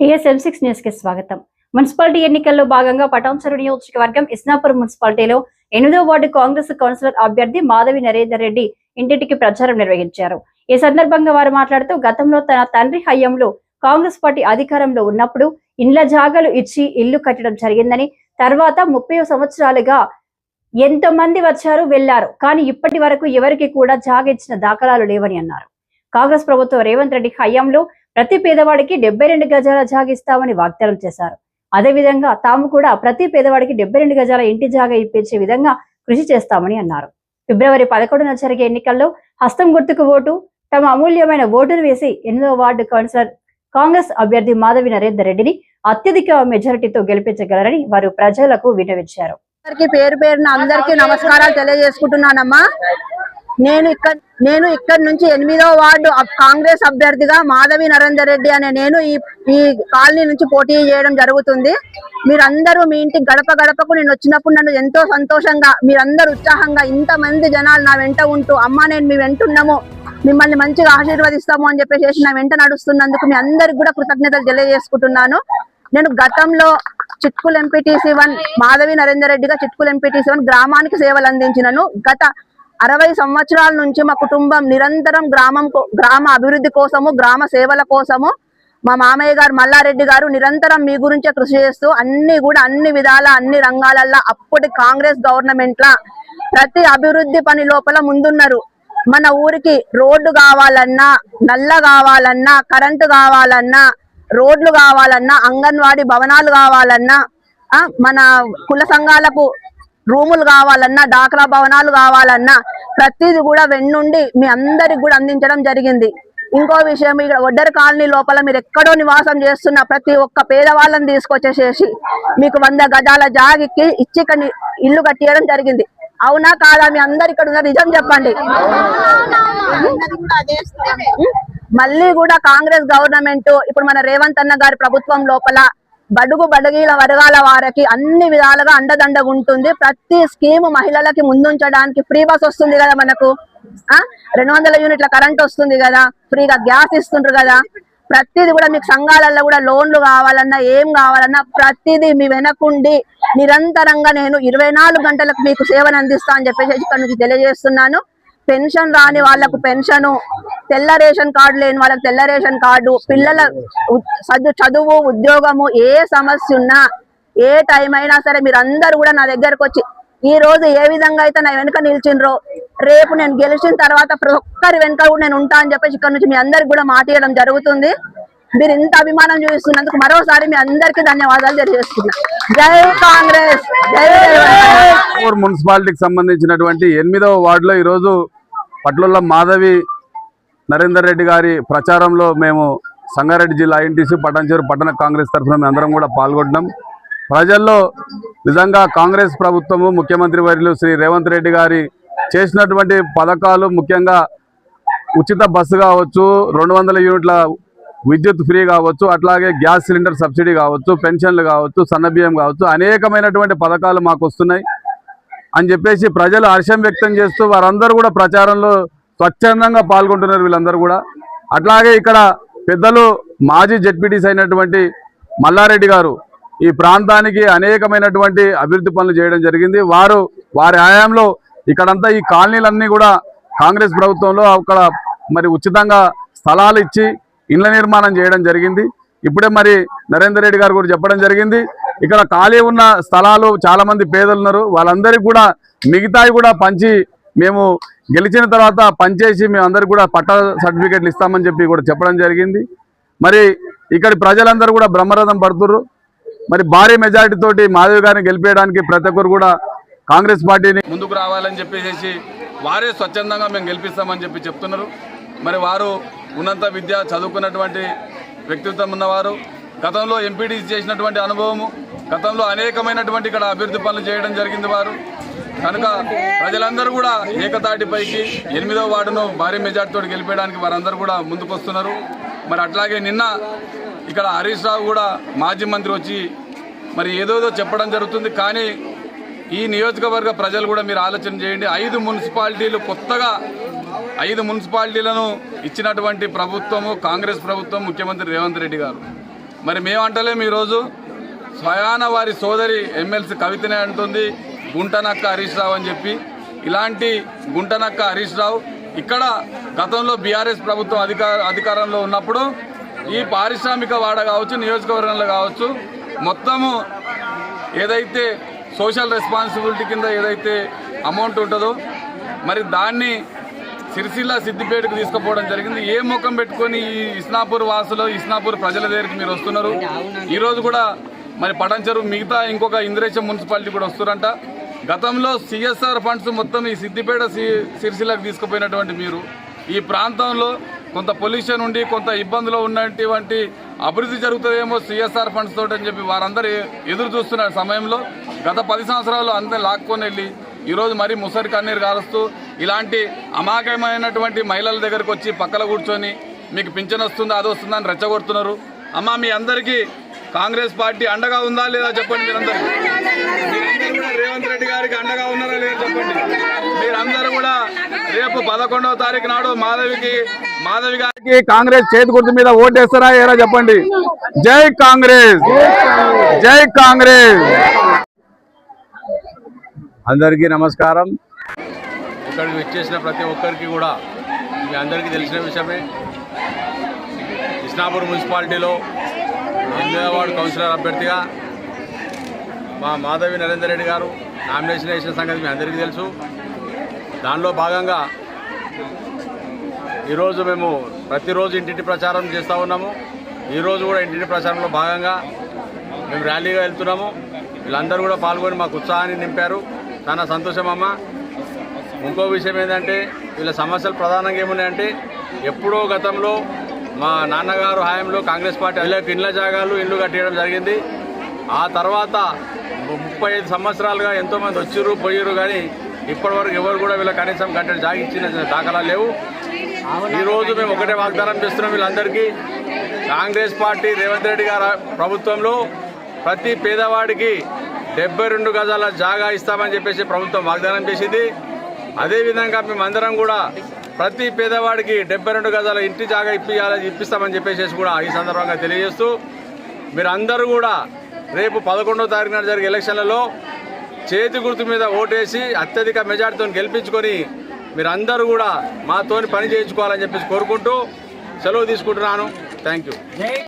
TSM six న్యూస్కి స్వాగతం. Municipality ఎన్నికల్లో భాగంగా పటాన్చెరు నియోజకవర్గం ఇస్నాపూర్ మున్సిపాలిటీలో ఎనిమిదో వార్డు కాంగ్రెస్ కౌన్సిలర్ అభ్యర్థి మాధవి నరేందర్ రెడ్డి ఇంటింటికి ప్రచారం నిర్వహించారు. ఈ సందర్భంగా వారు మాట్లాడుతూ గతంలో తన తండ్రి హయాంలో కాంగ్రెస్ పార్టీ అధికారంలో ఉన్నప్పుడు ఇండ్ల జాగాలు ఇచ్చి ఇల్లు కట్టడం జరిగిందని తర్వాత ముప్పై సంవత్సరాలుగా ఎంతో మంది వచ్చారు వెళ్ళారు కానీ ఇప్పటి వరకు ఎవరికి కూడా జాగ ఇచ్చిన దాఖలాలు లేవని అన్నారు. కాంగ్రెస్ ప్రభుత్వం రేవంత్ రెడ్డి హయాంలో ప్రతి పేదవాడికి డెబ్బై రెండు గజాల జాగిస్తామని వాగ్దానం చేశారు. అదేవిధంగా తాము కూడా ప్రతి పేదవాడికి డెబ్బై రెండు గజాల ఇంటి జాగా ఇప్పించే విధంగా కృషి చేస్తామని అన్నారు. ఫిబ్రవరి పదకొండున జరిగే ఎన్నికల్లో హస్తం గుర్తుకు ఓటు తమ అమూల్యమైన ఓటును వేసి ఎనిమిదవ వార్డు కౌన్సిలర్ కాంగ్రెస్ అభ్యర్థి మాధవి నరేందర్ రెడ్డిని అత్యధిక మెజారిటీతో గెలిపించగలరని వారు ప్రజలకు వినవించారు పేరు పేరున అందరికీ నమస్కారాలు తెలియజేసుకుంటున్నానమ్మా. నేను ఇక్కడ నేను ఇక్కడ నుంచి ఎనిమిదో వార్డు కాంగ్రెస్ అభ్యర్థిగా మాధవి నరేందర్ రెడ్డి అనే నేను ఈ ఈ కాలనీ నుంచి పోటీ చేయడం జరుగుతుంది. మీరందరూ మీ ఇంటి గడప గడపకు నేను వచ్చినప్పుడు నన్ను ఎంతో సంతోషంగా మీరందరూ ఉత్సాహంగా ఇంతమంది జనాలు నా వెంట ఉంటూ అమ్మ నేను మీ వెంటున్నాము మిమ్మల్ని మంచిగా ఆశీర్వదిస్తాము అని చెప్పేసి నా వెంట నడుస్తున్నందుకు మీ అందరికి కూడా కృతజ్ఞతలు తెలియజేసుకుంటున్నాను. నేను గతంలో చిట్కులు ఎంపీటీసీ వన్ మాధవి నరేందర్ రెడ్డిగా చిట్కుల్ ఎంపీటీసీ వన్ గ్రామానికి సేవలు అందించినను. గత అరవై సంవత్సరాల నుంచి మా కుటుంబం నిరంతరం గ్రామం కో- గ్రామ అభివృద్ధి కోసము గ్రామ సేవల కోసము మా మామయ్య గారు మల్లారెడ్డి గారు నిరంతరం మీ గురించే కృషి చేస్తూ అన్ని కూడా అన్ని విధాల అన్ని రంగాలల్లో అప్పటి కాంగ్రెస్ గవర్నమెంట్ లా ప్రతి అభివృద్ధి పని లోపల ముందున్నారు. మన ఊరికి రోడ్డు కావాలన్నా నల్ల కావాలన్నా కరెంటు కావాలన్నా రోడ్లు కావాలన్నా అంగన్వాడీ భవనాలు కావాలన్నా ఆ, మన కుల సంఘాలకు రూములు కావాలన్నా డాక్రా భవనాలు కావాలన్నా ప్రతిది కూడా వెన్నుండి మీ అందరికి కూడా అందించడం జరిగింది. ఇంకో విషయం ఇక్కడ ఒడ్డరి కాలనీ లోపల మీరు ఎక్కడో నివాసం చేస్తున్న ప్రతి ఒక్క పేదవాళ్ళని తీసుకొచ్చేసేసి మీకు వంద గజాల జాగికి ఇచ్చి ఇక్కడ ఇల్లు కట్టియడం జరిగింది. అవునా కాదా? మీ అందరు ఇక్కడ ఉన్న నిజం చెప్పండి. మళ్ళీ కూడా కాంగ్రెస్ గవర్నమెంట్ ఇప్పుడు మన రేవంత్ అన్న గారి ప్రభుత్వం లోపల బడుగు బడుగీల వర్గాల వారికి అన్ని విధాలుగా అండదండగా ఉంటుంది ప్రతి స్కీమ్ మహిళలకి ముందుంచడానికి ఫ్రీ బస్ వస్తుంది కదా మనకు. ఆ? రెండు వందల యూనిట్ల కరెంట్ వస్తుంది కదా. ఫ్రీగా గ్యాస్ ఇస్తుండ్రు కదా. ప్రతిది కూడా మీకు సంఘాలలో కూడా లోన్లు కావాలన్నా ఏం కావాలన్నా ప్రతిదీ మీ వెనకుండి నిరంతరంగా నేను ఇరవై నాలుగు గంటలకు మీకు సేవను అందిస్తా అని చెప్పేసి ఇక్కడ నుంచి తెలియజేస్తున్నాను. పెన్షన్ రాని వాళ్ళకు పెన్షను తెల్ల రేషన్ కార్డు లేని వాళ్ళకి తెల్ల రేషన్ కార్డు పిల్లల చదువు ఉద్యోగము ఏ సమస్య ఉన్నా ఏ టైం అయినా సరే మీరు అందరు కూడా నా దగ్గరకు వచ్చి ఈ రోజు ఏ విధంగా అయితే నా వెనుక నిలిచిండ్రో రేపు నేను గెలిచిన తర్వాత ప్రతి ఒక్కరి వెనుక కూడా నేను ఉంటా అని చెప్పేసి ఇక్కడ నుంచి మీ అందరికి కూడా మాట్లాడడం జరుగుతుంది. మీరు ఇంత అభిమానం చూపిస్తున్నందుకు మరోసారి మీ అందరికీ ధన్యవాదాలు తెలియజేస్తున్నా. జై కాంగ్రెస్! జై మున్సిపాలిటీకి సంబంధించినటువంటి ఎనిమిదవ వార్డులో ఈరోజు పట్ల మాధవి నరేందర్ రెడ్డి గారి ప్రచారంలో మేము సంగారెడ్డి జిల్లా ఐఎన్టీసీ పట్టణచేరు పట్టణ కాంగ్రెస్ తరఫున మేము అందరం కూడా పాల్గొంటున్నాం. ప్రజల్లో నిజంగా కాంగ్రెస్ ప్రభుత్వము ముఖ్యమంత్రి వర్యులు శ్రీ రేవంత్ రెడ్డి గారి చేసినటువంటి పథకాలు ముఖ్యంగా ఉచిత బస్సు కావచ్చు రెండు వందల యూనిట్ల విద్యుత్ ఫ్రీ కావచ్చు అట్లాగే గ్యాస్ సిలిండర్ సబ్సిడీ కావచ్చు పెన్షన్లు కావచ్చు సన్నబియ్యం కావచ్చు అనేకమైనటువంటి పథకాలు మాకు వస్తున్నాయి. అని చెప్పేసి ప్రజలు హర్షం వ్యక్తం చేస్తూ వారందరూ కూడా ప్రచారంలో స్వచ్ఛందంగా పాల్గొంటున్నారు వీళ్ళందరూ కూడా. అట్లాగే ఇక్కడ పెద్దలు మాజీ జడ్పీటీస్ అయినటువంటి మల్లారెడ్డి గారు ఈ ప్రాంతానికి అనేకమైనటువంటి అభివృద్ధి పనులు చేయడం జరిగింది. వారు వారి ఆయాంలో ఇక్కడంతా ఈ కాలనీలన్నీ కూడా కాంగ్రెస్ ప్రభుత్వంలో అక్కడ మరి ఉచితంగా స్థలాలు ఇచ్చి ఇళ్ళ నిర్మాణం చేయడం జరిగింది. ఇప్పుడే మరి నరేందర్ రెడ్డి గారు కూడా చెప్పడం జరిగింది. ఇక్కడ ఖాళీ ఉన్న స్థలాలు చాలామంది పేదలు ఉన్నారు వాళ్ళందరికీ కూడా మిగతాయి కూడా పంచి మేము గెలిచిన తర్వాత పనిచేసి మేమందరికి కూడా పట్టా సర్టిఫికేట్లు ఇస్తామని చెప్పి కూడా చెప్పడం జరిగింది. మరి ఇక్కడి ప్రజలందరూ కూడా బ్రహ్మరథం పడుతుర్రు. మరి భారీ మెజారిటీ తోటి మాధవి గారిని గెలిపేయడానికి ప్రతి ఒక్కరు కూడా కాంగ్రెస్ పార్టీని ముందుకు రావాలని చెప్పేసి వారే స్వచ్ఛందంగా మేము గెలిపిస్తామని చెప్పి చెప్తున్నారు. మరి వారు ఉన్నత విద్య చదువుకున్నటువంటి వ్యక్తిత్వం ఉన్నవారు గతంలో ఎంపీడీ చేసినటువంటి అనుభవము గతంలో అనేకమైనటువంటి ఇక్కడ అభివృద్ధి పనులు చేయడం జరిగింది వారు. కనుక ప్రజలందరూ కూడా ఏకతాటిపైకి ఎనిమిదవ వార్డును భారీ మెజార్టీతో గెలిపేయడానికి వారందరూ కూడా ముందుకు వస్తున్నారు మరి అట్లాగే నిన్న ఇక్కడ హరీష్ రావు కూడా మాజీ మంత్రి వచ్చి మరి ఏదోదో చెప్పడం జరుగుతుంది. కానీ ఈ నియోజకవర్గ ప్రజలు కూడా మీరు ఆలోచన చేయండి. ఐదు మున్సిపాలిటీలు కొత్తగా ఐదు మున్సిపాలిటీలను ఇచ్చినటువంటి ప్రభుత్వము కాంగ్రెస్ ప్రభుత్వం ముఖ్యమంత్రి రేవంత్ రెడ్డి గారు. మరి మేమంటలేము ఈరోజు. స్వయాన వారి సోదరి ఎమ్మెల్సీ కవితనే అంటుంది. గుంటనక్క హరీష్ రావు అని చెప్పి ఇలాంటి గుంటనక్క హరీష్ రావు ఇక్కడ గతంలో బీఆర్ఎస్ ప్రభుత్వం అధికార అధికారంలో ఉన్నప్పుడు ఈ పారిశ్రామిక వాడ కావచ్చు నియోజకవర్గంలో కావచ్చు మొత్తము ఏదైతే సోషల్ రెస్పాన్సిబిలిటీ కింద ఏదైతే అమౌంట్ ఉంటుందో మరి దాన్ని సిరిసిల్ల సిద్దిపేటకు తీసుకుపోవడం జరిగింది. ఏ ముఖం పెట్టుకొని ఈ ఇస్నాపూర్ వాసులు ఇస్నాపూర్ ప్రజల దగ్గరికి మీరు వస్తున్నారు? ఈరోజు కూడా మరి పటంచెరు మిగతా ఇంకొక ఇంద్రేశం మున్సిపాలిటీ కూడా వస్తున్నారంట గతంలో సిఎస్ఆర్ ఫండ్స్ మొత్తం ఈ సిద్దిపేట సి సిరిసిల్లకు తీసుకుపోయినటువంటి మీరు. ఈ ప్రాంతంలో కొంత పొల్యూషన్ ఉండి కొంత ఇబ్బందులు ఉన్నటువంటి అభివృద్ధి జరుగుతుందేమో సిఎస్ఆర్ ఫండ్స్ తోటి అని చెప్పి వారందరూ ఎదురు చూస్తున్న సమయంలో గత పది సంవత్సరాలు అందరూ లాక్కొని వెళ్ళి ఈరోజు మరీ ముసరి కన్నీరు కారుస్తూ ఇలాంటి అమాయకమైనటువంటి మహిళల దగ్గరకు వచ్చి పక్కన కూర్చొని మీకు పింఛన్ వస్తుందా అది వస్తుందా అని రెచ్చగొడుతున్నారు. అమ్మ మీ అందరికీ కాంగ్రెస్ పార్టీ అండగా ఉందా లేదా చెప్పండి మీరందరూ. మీరందరూ కూడా రేవంత్ రెడ్డి గారికి అండగా ఉన్నారా లేదా చెప్పండి. మీరందరూ కూడా రేపు పదకొండవ తారీఖు నాడు మాధవికి మాధవి గారికి కాంగ్రెస్ చేతి గుర్తు మీద ఓటేస్తారా ఏరా చెప్పండి. జై కాంగ్రెస్. జై కాంగ్రెస్. అందరికీ నమస్కారం. ఇక్కడికి వచ్చేసిన ప్రతి ఒక్కరికి కూడా మీ అందరికీ తెలిసిన విషయమే. ఇస్నాపూర్ మున్సిపాలిటీలో ఎనిమిదవ వార్డు కౌన్సిలర్ అభ్యర్థిగా మా మాధవి నరేందర్ రెడ్డి గారు నామినేషన్ వేసిన సంగతి మీ అందరికీ తెలుసు. దానిలో భాగంగా ఈరోజు మేము ప్రతిరోజు ఇంటింటి ప్రచారం చేస్తూ ఉన్నాము. ఈరోజు కూడా ఇంటింటి ప్రచారంలో భాగంగా మేము ర్యాలీగా వెళ్తున్నాము. వీళ్ళందరూ కూడా పాల్గొని మాకు ఉత్సాహాన్ని నింపారు. చాలా సంతోషం అమ్మ. ఇంకో విషయం ఏంటంటే వీళ్ళ సమస్యలు ప్రధానంగా ఏమున్నాయంటే ఎప్పుడో గతంలో మా నాన్నగారు హయాంలో కాంగ్రెస్ పార్టీ ఇళ్ళకి ఇండ్ల జాగాలు ఇల్లు కట్టేయడం జరిగింది. ఆ తర్వాత ముప్పై ఐదు సంవత్సరాలుగా ఎంతోమంది వచ్చిర్రు పోయిర్రు కానీ ఇప్పటివరకు ఎవరు కూడా వీళ్ళ కనీసం గంటలు జాగించిన దాఖలాలు లేవు. ఈరోజు మేము ఒకటే వాగ్దానం చేస్తున్నాం వీళ్ళందరికీ. కాంగ్రెస్ పార్టీ రేవంత్ రెడ్డి గారి ప్రభుత్వంలో ప్రతి పేదవాడికి డెబ్బై రెండు గజాల జాగా ఇస్తామని చెప్పేసి ప్రభుత్వం వాగ్దానం చేసింది. అదేవిధంగా మేమందరం కూడా ప్రతి పేదవాడికి డెబ్బై రెండు గజాల ఇంటి జాగా ఇప్పించాలని ఇప్పిస్తామని చెప్పేసి కూడా ఈ సందర్భంగా తెలియజేస్తూ మీరందరూ కూడా రేపు పదకొండవ తారీఖు నాడు జరిగే ఎలక్షన్లలో చేతి గుర్తు మీద ఓటేసి అత్యధిక మెజార్టీతో గెలిపించుకొని మీరందరూ కూడా మాతోని పని చేయించుకోవాలని చెప్పేసి కోరుకుంటూ సెలవు తీసుకుంటున్నాను. Thank you